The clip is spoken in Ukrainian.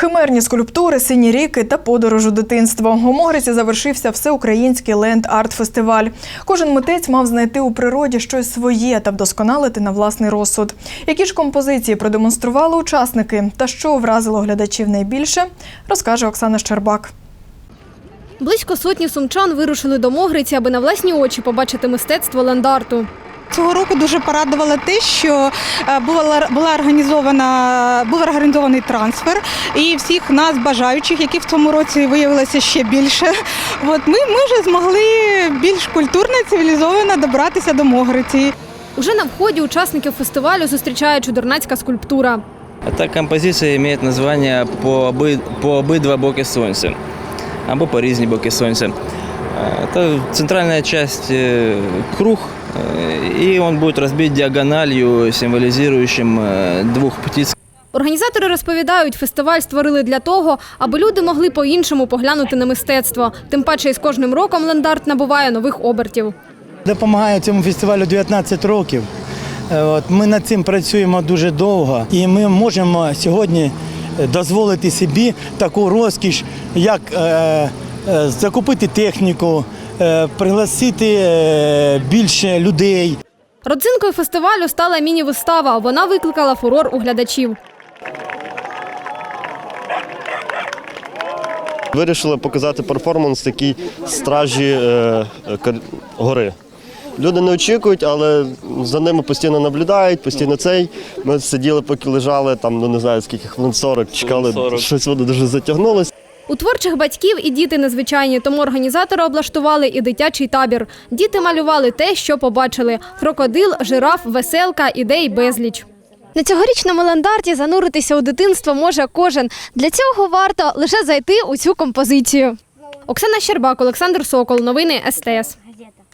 Химерні скульптури, сині ріки та подорож у дитинство. У Могриці завершився всеукраїнський ленд-арт-фестиваль. Кожен митець мав знайти у природі щось своє та вдосконалити на власний розсуд. Які ж композиції продемонстрували учасники та що вразило глядачів найбільше, розкаже Оксана Щербак. Близько сотні сумчан вирушили до Могриці, аби на власні очі побачити мистецтво лендарту Цього року дуже порадувало те, що е, була була організована був організований трансфер, і всіх нас, бажаючих, які в цьому році виявилося ще більше. От ми, ми вже змогли більш культурно, цивілізовано добратися до Могриці. Уже на вході учасників фестивалю зустрічає чудернацька скульптура. Эта композиция имеет название по, оби, по обидва боки сонця, або по різні боки сонця. Э, Это центральная часть э, круг, э, и он будет разбит диагональю, символизирующим э, двух птиц, Організатори розповідають, фестиваль створили для того, аби люди могли по-іншому поглянути на мистецтво. Тим паче, із кожним роком лендарт набуває нових обертів. Допомагаю цьому фестивалю 19 років. Е, ми над цим працюємо дуже довго, і ми можемо сьогодні е, дозволити собі таку розкіш, як е, закупити техніку, пригласити е, більше людей. Родзинкою фестивалю стала міні-вистава. Вона викликала фурор у глядачів. Вирішили показати перформанс такий стражі е, е, гори. Люди не очікують, але за ними постійно наблюдають, постійно цей. Ми сиділи, поки лежали, там, ну не знаю скільки хвилин 40, чекали, 40. щось воно дуже затягнулося. У творчих батьків і діти незвичайні, тому організатори облаштували і дитячий табір. Діти малювали те, що побачили: крокодил, жираф, веселка, ідей безліч. На цьогорічному ландарті зануритися у дитинство може кожен. Для цього варто лише зайти у цю композицію. Оксана Щербак, Олександр Сокол. Новини СТС.